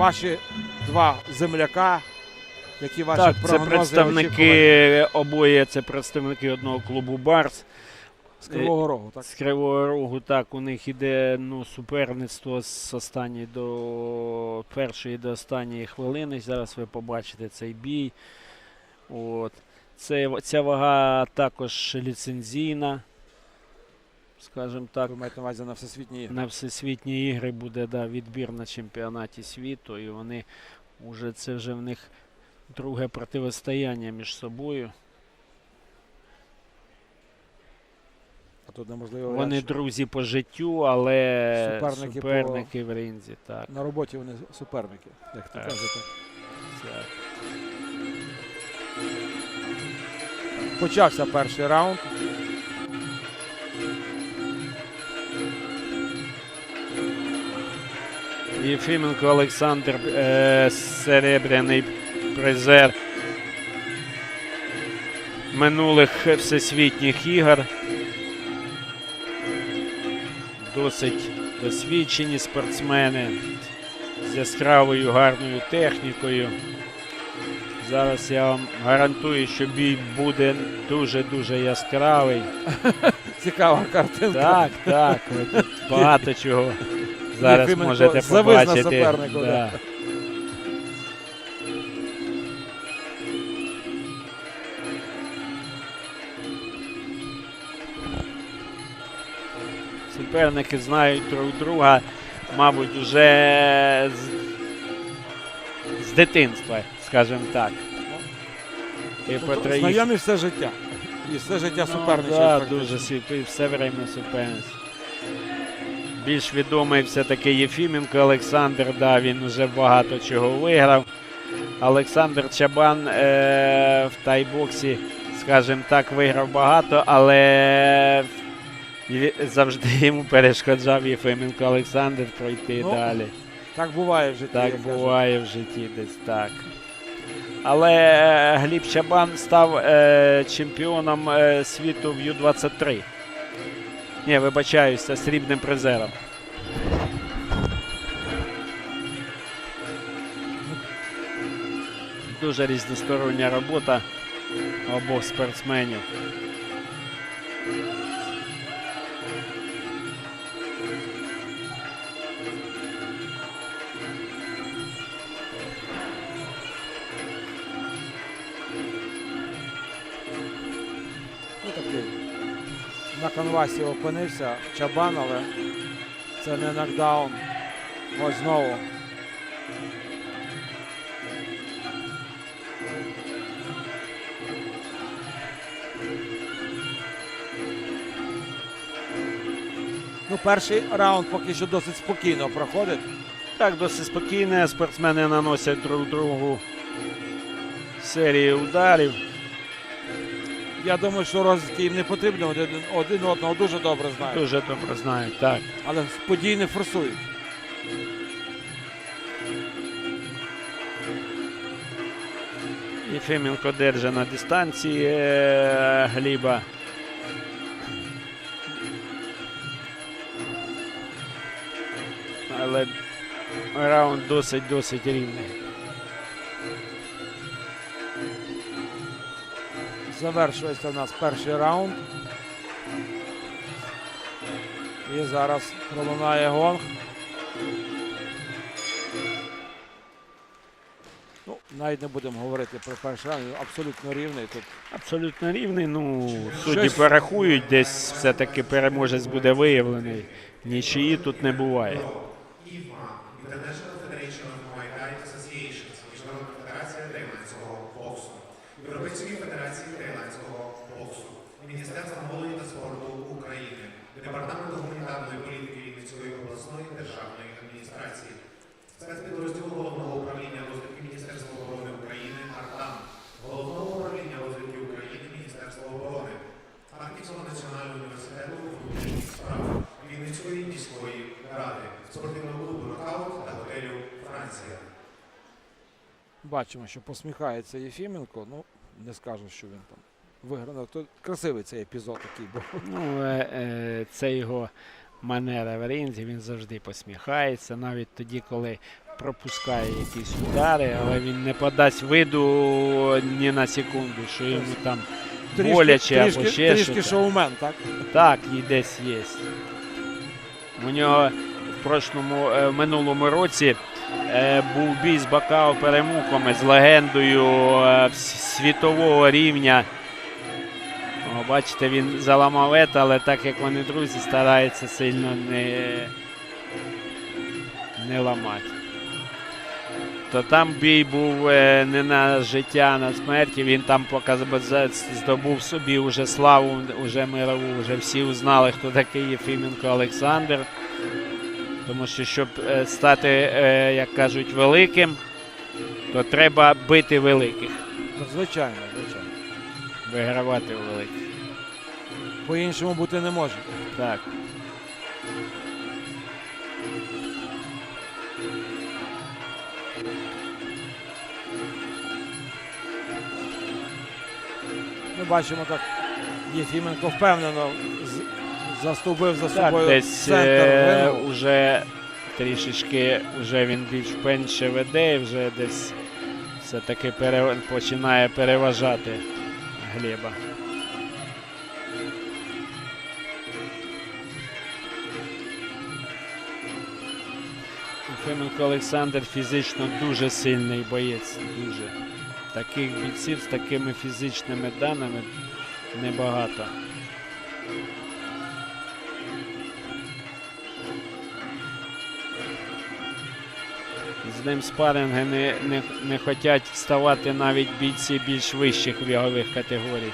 ваші два земляка, які ваші Так, прогнози очікування представники обоє, це представники одного клубу Барс. з Кривого Рогу. Так? З Кривого Рогу, так, у них іде ну, суперництво з останньої до першої до останньої хвилини. Зараз ви побачите цей бій. От. Це, ця вага також ліцензійна. Скажімо так, Ви маєте на увазі на всесвітні ігри. на всесвітні ігри буде да, відбір на чемпіонаті світу, і вони вже це вже в них друге противостояння між собою. А тут неможливо. Вони варіант, що друзі по життю, але Суперники суперники, в ринзі. Так, На роботі вони суперники, як то кажете. так. Почався перший раунд. Єфіменко Олександр, е, серебряний призер минулих всесвітніх ігор. Досить досвідчені спортсмени з яскравою гарною технікою. Зараз я вам гарантую, що бій буде дуже-дуже яскравий. Цікава картинка. Так, так. багато чого зараз Єфіменко можете завис на побачити. супернику, да. Суперники знають друг друга, мабуть, вже з, з дитинства, скажімо так. І Тобто Петро Знайомі все життя. І все життя Ну, суперничають. да, практично. дуже свій- все время суперництво. Більш відомий все-таки Єфіменко Олександр, да, він вже багато чого виграв. Олександр Чабан е, в тайбоксі, скажімо так, виграв багато, але завжди йому перешкоджав Єфіменко Олександр пройти Ну, далі. Так буває в житті. Так буває в житті десь так. Але е, Гліб Чабан став е, чемпіоном е, світу в Ю-23. Ні, вибачаюся, срібним призером. Дуже різностороння робота обох спортсменів. На канвасі опинився Чабан, але це не нокдаун. Ось знову. Ну, перший раунд поки що досить спокійно проходить. Так, досить спокійно. Спортсмени наносять друг другу серії ударів. Я думаю, що розвідки їм не потрібно, один, один одного дуже добре знають. Дуже добре знають. Так. Але події не форсують. Єфименко держить на дистанції е, Гліба. Але раунд досить-досить рівний. Завершується у нас перший раунд. І зараз пролунає гонг. Ну, навіть не будемо говорити про перший раунд. Абсолютно рівний. Тут Абсолютно рівний. Ну, судді Щось- порахують, десь все-таки переможець буде виявлений. Нічиї тут не буває. Боксу, Міністерство молоді та спорту України, Департамент гуманітарної політики Вінницької обласної державної адміністрації, спецпідрозділ головного управління розвідки Міністерства оборони України АРТАМ, головного управління розвідки України Міністерства оборони, Харківського національного університету внутрішніх справ, Вінницької міської ради, спортивного клубу «Нокаут» та готелю Франція. бачимо, що посміхається Єфіменко. Ну, не скажу, що він там виграв. То красивий цей епізод такий був. Ну, е, е, це його манера в ринзі, він завжди посміхається. Навіть тоді, коли пропускає якісь удари, але він не подасть виду ні на секунду, що йому там боляче або трішки, ще трішки щось. шоумен, так? Так, і десь є. У нього в прошлому, е, в минулому році е, був бій з Бакао Перемуками з легендою е, світового рівня. Бачите, він заламав ета, але так як вони друзі, старається сильно не, не ламати. То там бій був е, не на життя, а на смерті. Він там здобув собі вже славу, вже мирову, вже всі узнали, хто такий Єфіменко Олександр. Тому що, щоб е, стати, е, як кажуть, великим, то треба бити великих, Звичайно, звичайно. вигравати у великих. По-іншому бути не може. Так. Ми бачимо так. Єфіменко впевнено заступив за собою десь центр е, уже трішечки вже він більш менше веде, і вже десь все-таки пере, починає переважати Глеба. Єфименко Олександр фізично дуже сильний боєць. Дуже. Таких бійців з такими фізичними даними небагато. З ним спаринги не, не, не хочуть ставати навіть бійці більш вищих вагових категорій.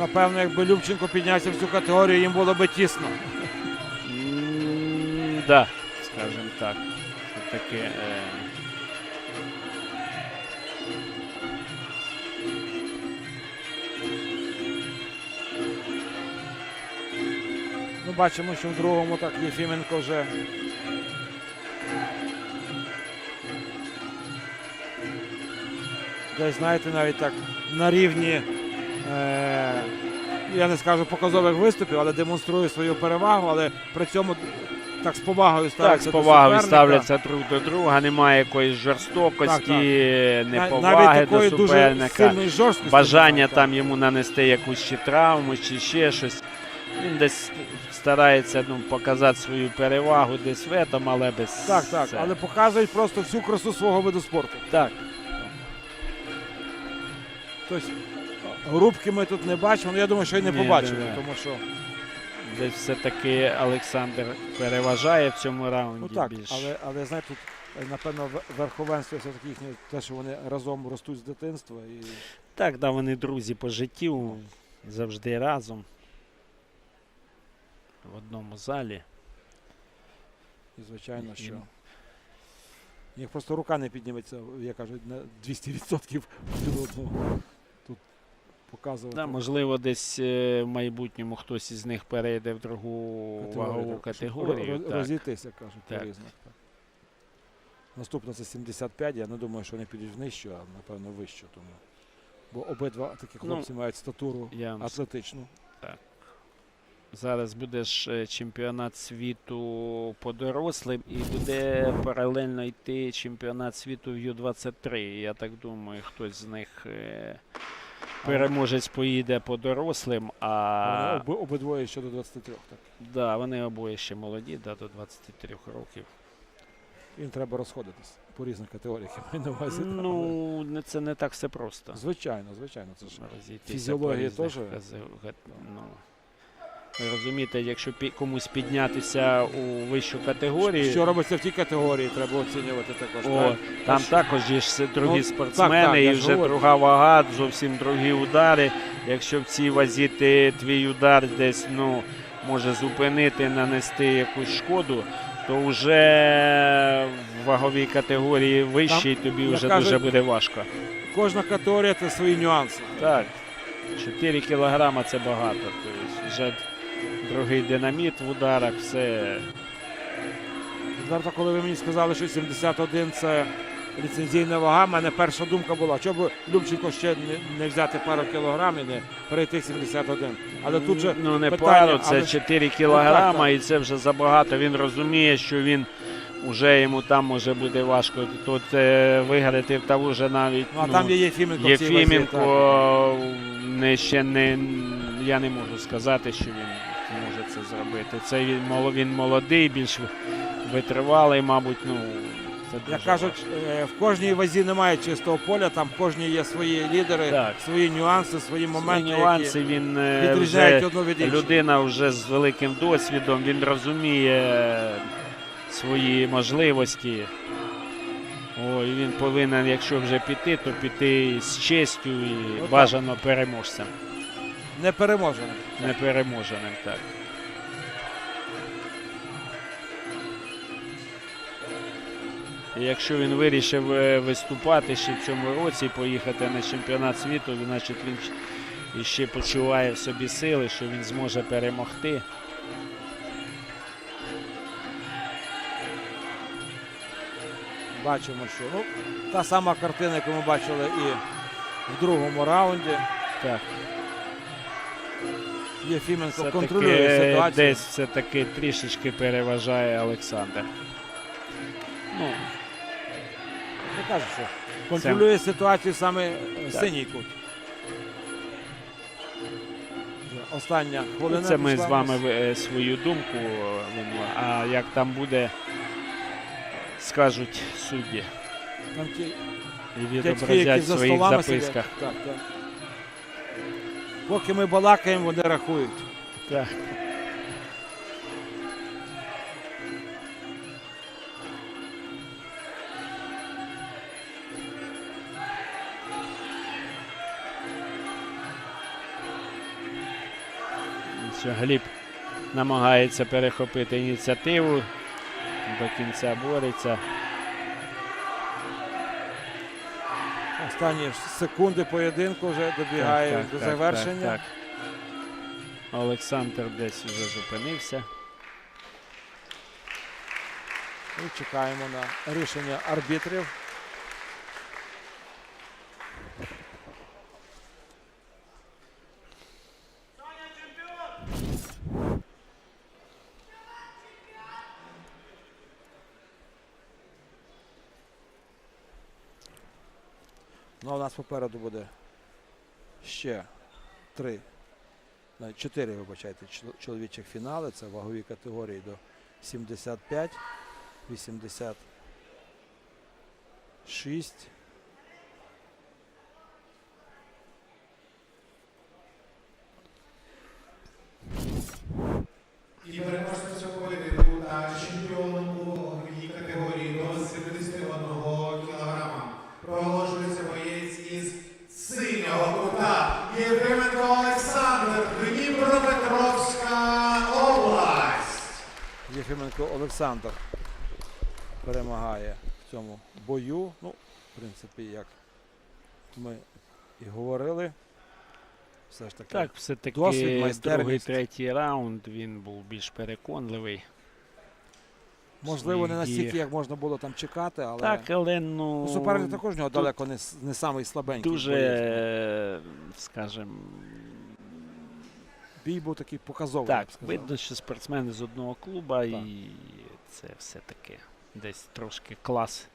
Напевно, якби Любченко піднявся в цю категорію, їм було би тісно. М, Да, скажімо так. Це таке. Е... Ми бачимо, що в другому так Єфіменко вже десь, знаєте, навіть так на рівні, я не скажу показових виступів, але демонструє свою перевагу, але при цьому так з повагою ставляться. Так, з повагою до ставляться друг до друга, немає якоїсь жорстокості, Так, На- неповаги навіть до такої дуже суперника. сильної жорсткості. бажання немає, там йому нанести якусь чи травму, чи ще щось. Він десь старається ну, показати свою перевагу десь в этом, але без. Так, так, це. але показують просто всю красу свого виду спорту. так. Тобто грубки ми тут не бачимо, ну я думаю, що і не Ні, побачимо, да, тому що Десь все-таки Олександр переважає в цьому раунді ну так, більш. але, але знаєте, тут е, напевно в- верховенство все-таки їхнє, те, що вони разом ростуть з дитинства і Так, да, вони друзі по життю, завжди разом. В одному залі. І звичайно, І- що їх просто рука не підніметься, я кажу, на 200% один одного показувати. Да, можливо, десь е, в майбутньому хтось із них перейде в другу вагову так, категорію. ро- так. Розійтися, кажуть, Так. по-різному. Так. Наступна це 75, я не думаю, що вони підуть нижче, а напевно вище. Тому. Бо обидва такі Ну, хлопці мають статуру Я атлетичну. Зараз буде ж е, чемпіонат світу по дорослим і буде паралельно йти чемпіонат світу в Ю-23. Я так думаю, хтось з них е, переможець поїде по дорослим, а Вони обидвоє ще до 23. Так. да, вони обоє ще молоді, да, до 23 років. Їм треба розходитись по різних категоріях. Я маю на увазі. Ну, не- це не так все просто. Звичайно, звичайно, це ж Розійтися фізіологія різних теж. га- Ну, розумієте, якщо комусь піднятися у вищу категорію, що робиться в тій категорії, треба оцінювати також. О, так? там Тож- також є ж другі Ну, спортсмени, так, так, і вже говорю. друга вага, зовсім другі удари. Якщо в цій вазі ти твій удар десь ну, може зупинити, нанести якусь шкоду, то вже в ваговій категорії вищій тобі вже кажуть, дуже буде важко. Кожна категорія це свої нюанси. Так, 4 кілограма це багато. Тобто вже другий динаміт в ударах, все. Відверто, коли ви мені сказали, що 71 це ліцензійна вага. У мене перша думка була, чому б Любченко ще не, не взяти пару кілограм і не перейти 71. Але тут же ну не питання, пару, це але- 4 кілограма, так. і це вже забагато. Він розуміє, що він уже йому там може бути важко. Тут е, виграти в того вже навіть. ну, а там є Єфіменко. в цій вазі, не ще не я не можу сказати, що він це зробити. Це він він молодий, більш витривалий, мабуть. Ну це дуже Як кажуть, е, в кожній вазі немає чистого поля, там в кожній є свої лідери, Так. свої нюанси, свої Свої моменти, нюанси він е, які відрізняють вже одну від іншої. людина вже з великим досвідом. Він розуміє свої можливості. О, і він повинен, якщо вже піти, то піти з честю і Ну, бажано переможцем. Не переможений. Непереможеним, так. І якщо він вирішив е, виступати ще в цьому році, поїхати на чемпіонат світу, значить він щ- іще почуває в собі сили, що він зможе перемогти. Бачимо, що ну, та сама картина, яку ми бачили і в другому раунді. Так, Єфіменко все-таки контролює ситуацію. десь все-таки трішечки переважає Олександр. Ну, Я кажу, що контролює ситуацію саме е, Так. синій кут. Остання хвилина. Це ми з вами е, свою думку. А як там буде, скажуть судді Там ті і відобразять в за своїх столами записках. Так, так. Поки ми балакаємо, вони рахують. Так. Що Гліб намагається перехопити ініціативу, до кінця бореться. Останні секунди поєдинку вже добігає Так, так, до так, завершення. так, так. Олександр десь вже зупинився. І чекаємо на рішення арбітрів. Ну, а у нас попереду буде ще три, навіть чотири, вибачайте, чоловічих фінали. Це вагові категорії до 75, 86. І переможцем цього поєдинку та чемпіоном у ваговій категорії до 71 кг проголошується боєць із синього кута Єфременко Олександр, Дніпропетровська область. Єфіменко Олександр перемагає в цьому бою. Ну, в принципі, як ми і говорили, все ж таки. Так, все-таки Досвід, другий, третій раунд він був більш переконливий. Можливо, не настільки, як можна було там чекати, але Так, але ну, ну, суперник також нього далеко не, не самий слабенький. дуже, е, скажімо, Бій був такий показовий. я б видно, що спортсмени з одного клуба, Так. і це все-таки десь трошки клас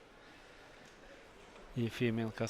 Єфімінка